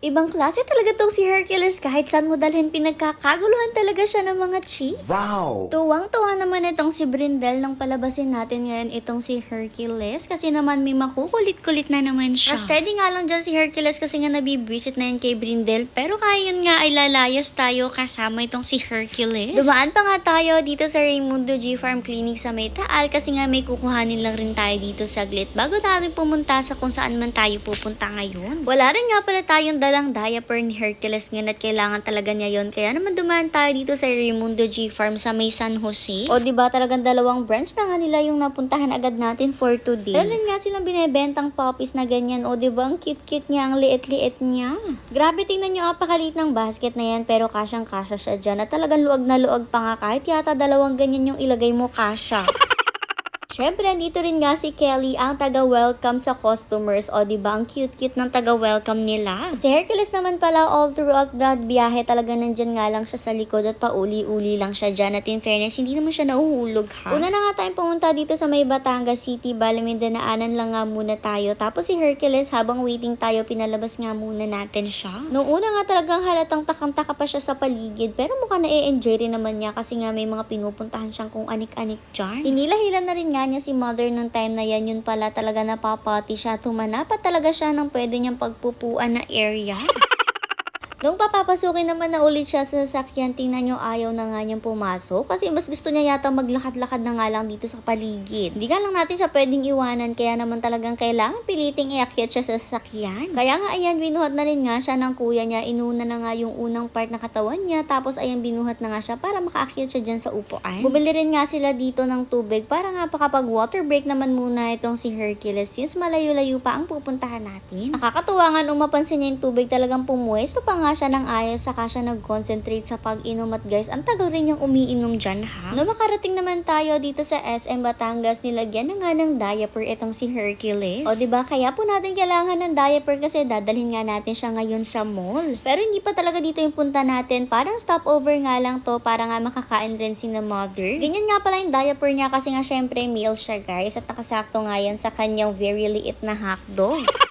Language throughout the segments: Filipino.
Ibang klase talaga tong si Hercules kahit saan mo dalhin pinagkakaguluhan talaga siya ng mga chicks. Wow! Tuwang-tuwa naman itong si Brindel nang palabasin natin ngayon itong si Hercules kasi naman may makukulit-kulit na naman siya. Steady nga lang dyan si Hercules kasi nga nabibwisit na yan kay Brindel pero kaya yun nga ay lalayas tayo kasama itong si Hercules. Dumaan pa nga tayo dito sa Raimundo G Farm Clinic sa May Taal kasi nga may kukuhanin lang rin tayo dito saglit bago natin pumunta sa kung saan man tayo pupunta ngayon. Wala rin nga pala tayong dalang diaper ni Hercules ngayon at kailangan talaga niya yon kaya naman dumaan tayo dito sa Raimundo G Farm sa May San Jose. O ba talagang dalawang branch na nga nila yung napuntahan agad natin for today. Meron nga silang binebentang puppies na ganyan. O ba ang cute-cute niya, ang liit-liit niya. Grabe tingnan niyo apakaliit ng basket na yan pero kasyang kasya siya dyan at talagang luwag na luwag pa nga kahit yata dalawang ganyan yung ilagay mo kasya. Siyempre, dito rin nga si Kelly ang taga-welcome sa customers. O, di ba ang cute-cute ng taga-welcome nila. Si Hercules naman pala, all throughout that biyahe, talaga nandyan nga lang siya sa likod at pauli-uli lang siya dyan. At in fairness, hindi naman siya nauhulog ha. Una na nga tayong pumunta dito sa may Batangas City, bali Mindanaanan lang nga muna tayo. Tapos si Hercules, habang waiting tayo, pinalabas nga muna natin siya. Noong una nga talagang halatang takang-taka pa siya sa paligid, pero mukhang na-enjoy rin naman niya kasi nga may mga pinupuntahan siyang kung anik-anik dyan. Hinila-hila na rin nga niya si mother nung time na yan, yun pala talaga napapati siya. Tumanapat talaga siya ng pwede niyang pagpupuan na area. Nung papapasukin naman na ulit siya sa sasakyan, tingnan nyo ayaw na nga niyang pumasok. Kasi mas gusto niya yata maglakad-lakad na nga lang dito sa paligid. Hindi nga lang natin siya pwedeng iwanan, kaya naman talagang kailangan piliting iakyat siya sa sasakyan. Kaya nga ayan, binuhat na rin nga siya ng kuya niya. Inuna na nga yung unang part na katawan niya, tapos ayan, binuhat na nga siya para makaakyat siya dyan sa upuan. Bumili rin nga sila dito ng tubig para nga pakapag water break naman muna itong si Hercules since malayo-layo pa ang pupuntahan natin. Nakakatuwa nga nung mapansin niya yung tubig talagang pumuwesto pa nga siya ng ayos saka siya nag-concentrate sa pag-inom at guys, ang tagal rin niyang umiinom dyan ha. Nung makarating naman tayo dito sa SM Batangas, nilagyan na nga ng diaper itong si Hercules. O ba kaya po natin kailangan ng diaper kasi dadalhin nga natin siya ngayon sa mall. Pero hindi pa talaga dito yung punta natin, parang stopover nga lang to para nga makakain rin si na mother. Ganyan nga pala yung diaper niya kasi nga syempre meal siya guys at nakasakto nga yan sa kanyang very liit na hotdog.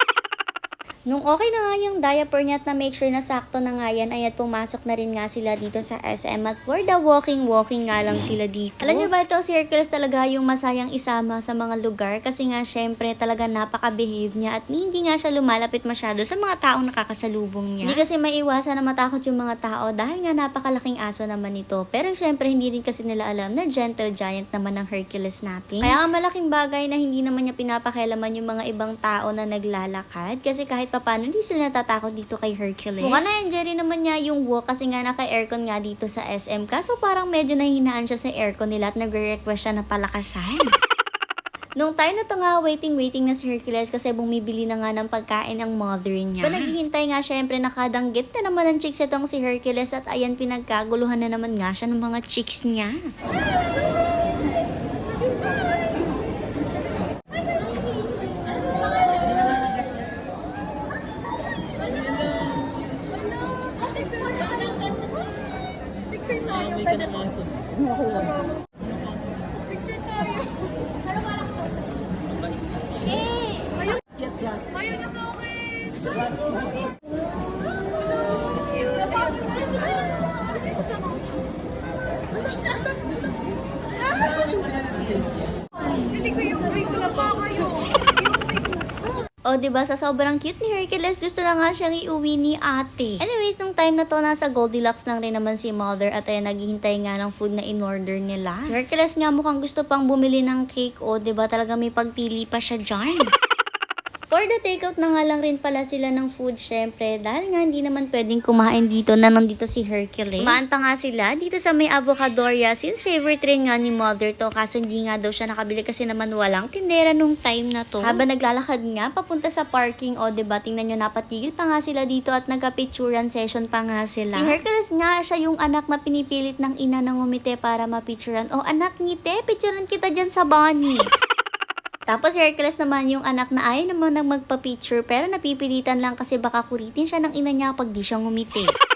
Nung okay na nga yung diaper niya at na make sure na sakto na nga yan, ay at pumasok na rin nga sila dito sa SM at for the walking-walking nga lang sila dito. Alam niyo ba ito, si Hercules talaga yung masayang isama sa mga lugar kasi nga syempre talaga napaka-behave niya at hindi nga siya lumalapit masyado sa mga taong nakakasalubong niya. Hindi kasi maiwasan na matakot yung mga tao dahil nga napakalaking aso naman ito. Pero syempre hindi rin kasi nila alam na gentle giant naman ang Hercules natin. Kaya nga malaking bagay na hindi naman niya pinapakailaman yung mga ibang tao na naglalakad kasi kahit papano hindi sila natatakot dito kay Hercules. Mukha na enjoy rin naman niya yung walk kasi nga naka-aircon nga dito sa SM kaso parang medyo nahihinaan siya sa aircon nila at nagre-request siya na palakasan. Nung time na to nga, waiting-waiting na si Hercules kasi bumibili na nga ng pagkain ang mother niya. Pa naghihintay nga, syempre nakadanggit na naman ng chicks itong si Hercules at ayan pinagkaguluhan na naman nga siya ng mga chicks niya. Tayo. Pwede ba? Picture Ba sa sobrang cute ni Hercules, gusto na nga siyang iuwi ni ate. Anyways, nung time na to, nasa Goldilocks lang rin naman si mother at ayan, naghihintay nga ng food na in-order nila. Si Hercules nga mukhang gusto pang bumili ng cake. O, di ba talaga may pagtili pa siya dyan. For the takeout na nga lang rin pala sila ng food, syempre, dahil nga hindi naman pwedeng kumain dito na nandito si Hercules. Kumaan pa nga sila dito sa may avocadoria since favorite rin nga ni mother to kaso hindi nga daw siya nakabili kasi naman walang tindera nung time na to. Habang naglalakad nga papunta sa parking o diba tingnan nyo napatigil pa nga sila dito at nagka-picturean session pa nga sila. Si Hercules nga siya yung anak na pinipilit ng ina ng umite para mapicturean. Oh anak ngite, picturean kita dyan sa bunny. Tapos si Hercules naman yung anak na ayaw naman nang magpa-picture pero napipilitan lang kasi baka kuritin siya ng ina niya pag di siya ngumiti.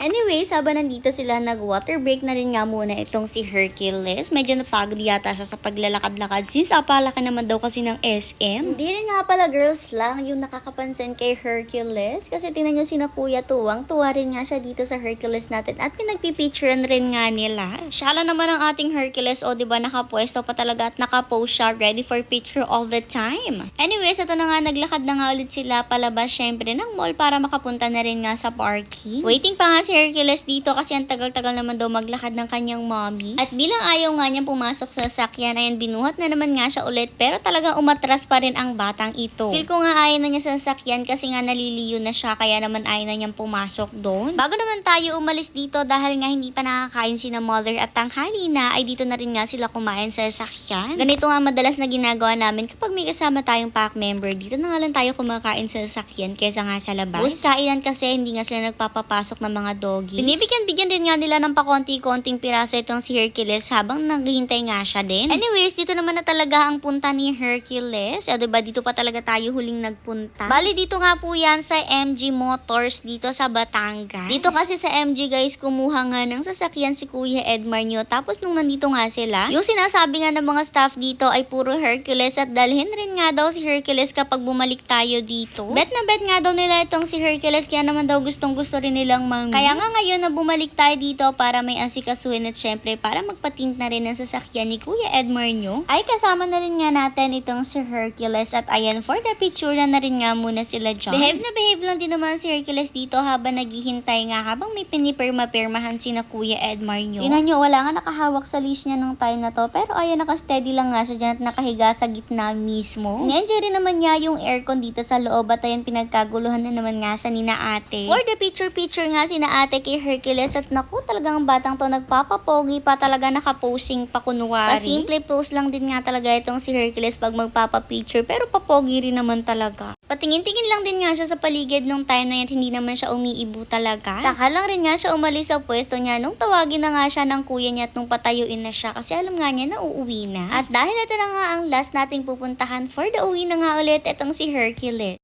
Anyways, habang nandito sila, nag-water break na rin nga muna itong si Hercules. Medyo napagod yata siya sa paglalakad-lakad since apalaki naman daw kasi ng SM. Hindi rin nga pala girls lang yung nakakapansin kay Hercules kasi tingnan nyo si na Kuya Tuwang. Tuwa rin nga siya dito sa Hercules natin at pinagpipicturean rin nga nila. Siya lang naman ang ating Hercules o di ba nakapwesto pa talaga at nakapose siya ready for picture all the time. Anyways, ito na nga naglakad na nga ulit sila palabas syempre ng mall para makapunta na rin nga sa parking. Waiting pa nga si Hercules dito kasi ang tagal-tagal naman daw maglakad ng kanyang mommy. At bilang ayaw nga niyang pumasok sa sakyan, ayan binuhat na naman nga siya ulit pero talagang umatras pa rin ang batang ito. Feel ko nga ayaw na niya sa sakyan kasi nga naliliyo na siya kaya naman ayaw na niyang pumasok doon. Bago naman tayo umalis dito dahil nga hindi pa nakakain si na mother at tanghali na ay dito na rin nga sila kumain sa sakyan. Ganito nga madalas na ginagawa namin kapag may kasama tayong pack member. Dito na nga lang tayo kumakain sa sakyan kaysa nga sa labas. Bus kainan kasi hindi nga sila nagpapapasok ng mga doggies. Binibigyan-bigyan din nga nila ng pakonti-konting piraso itong si Hercules habang naghihintay nga siya din. Anyways, dito naman na talaga ang punta ni Hercules. O, diba, dito pa talaga tayo huling nagpunta. Bali, dito nga po yan sa MG Motors dito sa Batangas. Dito kasi sa MG guys, kumuha nga ng sasakyan si Kuya Edmar nyo. Tapos nung nandito nga sila, yung sinasabi nga ng mga staff dito ay puro Hercules at dalhin rin nga daw si Hercules kapag bumalik tayo dito. Bet na bet nga daw nila itong si Hercules kaya naman daw gustong gusto rin nilang mang Kaya nga ngayon na bumalik tayo dito para may asikasuhin at syempre para magpatint na rin ang sasakyan ni Kuya Edmar nyo, ay kasama na rin nga natin itong si Hercules at ayan for the picture na, na rin nga muna sila dyan. Behave na behave lang din naman si Hercules dito habang naghihintay nga habang may pinipirma-pirmahan si na Kuya Edmar nyo. Tingnan nyo, wala nga nakahawak sa leash niya nung time na to pero ayan nakasteady lang nga siya dyan at nakahiga sa gitna mismo. Ni-enjoy rin naman niya yung aircon dito sa loob at ayan pinagkaguluhan na naman nga siya ni na ate. For the picture-picture nga si na ate kay Hercules at naku talagang batang to nagpapapogi pa talaga nakaposing pa kunwari. simple pose lang din nga talaga itong si Hercules pag magpapapicture pero papogi rin naman talaga. Patingin-tingin lang din nga siya sa paligid nung time na yan hindi naman siya umiibo talaga. Saka lang rin nga siya umalis sa pwesto niya nung tawagin na nga siya ng kuya niya at nung patayuin na siya kasi alam nga niya na uuwi na. At dahil ito na nga ang last nating pupuntahan for the uwi na nga ulit itong si Hercules.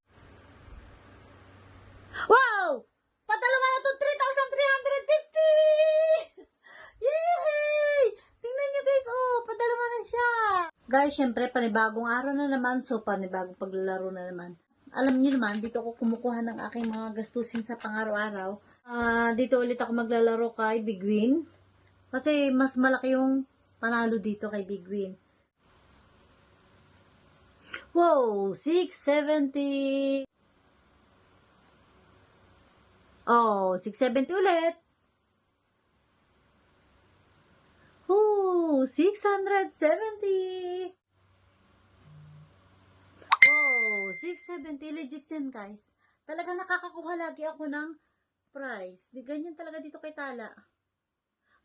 Wow! Padalawa na to 3,350! Yay! Tingnan nyo guys, oh, padalawa na siya. Guys, syempre, panibagong araw na naman, so panibagong paglalaro na naman. Alam niyo naman, dito ako kumukuha ng aking mga gastusin sa pang-araw-araw. Ah, dito ulit ako maglalaro kay Big Win. Kasi mas malaki yung panalo dito kay Big Win. Wow, 670. Oh, 670 ulit. Oh, 670. Oh, 670. Legit yan, guys. Talaga nakakakuha lagi ako ng price. Di ganyan talaga dito kay Tala.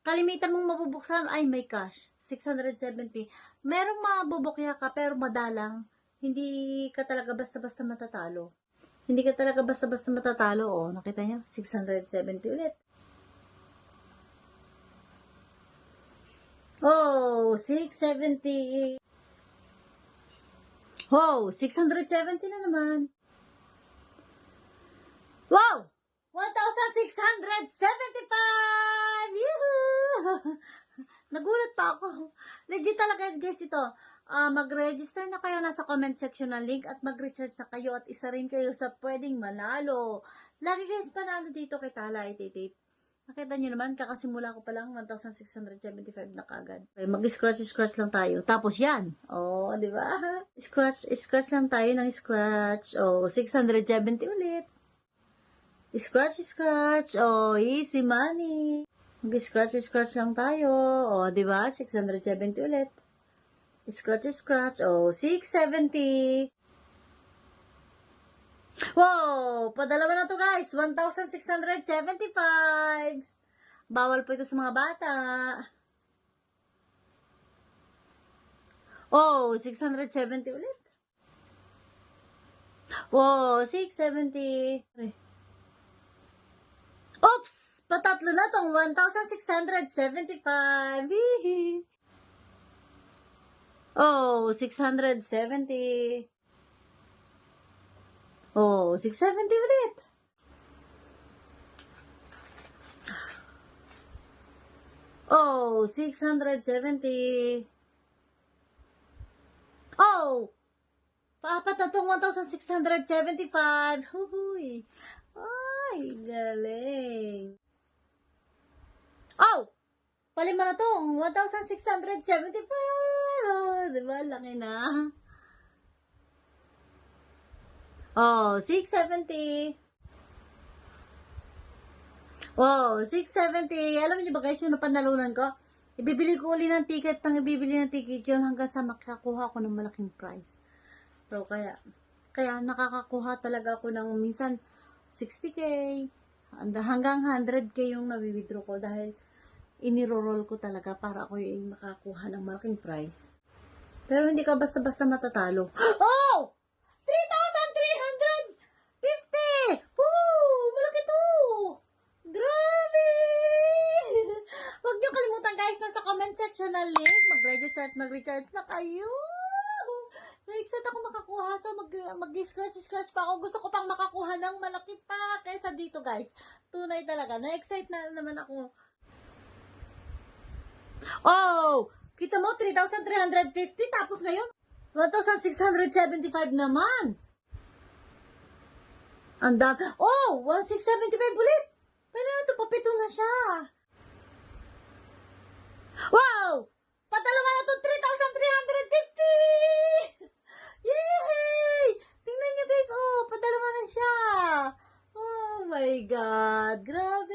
Kalimitan mong mabubuksan, ay may cash. 670. Merong mabubukya ka, pero madalang. Hindi ka talaga basta-basta matatalo. Hindi ka talaga basta-basta matatalo. Oh, nakita niyo? 670 ulit. Oh, 670. Oh, 670 na naman. Wow! 1,675! Yuhu! Nagulat pa ako. Legit talaga guys ito. Ah, mag-register na kayo nasa comment section ng link at mag-recharge sa kayo at isa rin kayo sa pwedeng manalo. Lagi guys panalo dito kay Tala 88. Nakita nyo naman, kakasimula ko pa lang 1,675 na kagad. Okay, mag-scratch-scratch lang tayo. Tapos yan. Oh, di ba? Scratch, scratch lang tayo ng scratch. Oh, 670 ulit. Scratch, scratch. Oh, easy money. Mag-scratch, scratch lang tayo. Oh, di ba? 670 ulit. Scratch, scratch. Oh, 670. Wow! Padalawa na to guys. 1,675. Bawal po ito sa mga bata. Oh, 670 ulit. Wow, 670. Oops! Patatlo na tong 1,675. Hihi. Oh, 670. Oh, 670 ulit. Oh, 670. Oh! Paapat na itong 1,675. Huhuy. Ay, galing. Oh! Palima na itong 1,675. Oh, diba? Laki na. Oh, 670. Oh, 670. Alam niyo ba guys, yung napanalunan ko? Ibibili ko uli ng ticket nang ibibili ng ticket yun hanggang sa makakuha ko ng malaking price. So, kaya, kaya nakakakuha talaga ako ng minsan 60k, handa- hanggang 100k yung nawi-withdraw ko dahil iniro-roll ko talaga para ako yung makakuha ng malaking price. Pero hindi ka basta-basta matatalo. Oh! 3,350! Woo! Malaki to! Grabe! Huwag niyo nasa comment section na link. Mag-register at mag-recharge na kayo. Na-excite ako makakuha. So, mag, mag-scratch-scratch pa ako. Gusto ko pang makakuha ng malaki pa kaysa dito guys. Tunay talaga. Na-excite na naman ako. Oh! Kita mo, 3,350. Tapos ngayon, 1,675 naman. Ang dami. Oh! 1,675 ulit. Pero ito, papito na siya. Wow! Padalawa na to, 3,350! Yay! Tingnan nyo guys, oh, padalawa na siya. Oh my God, grabe.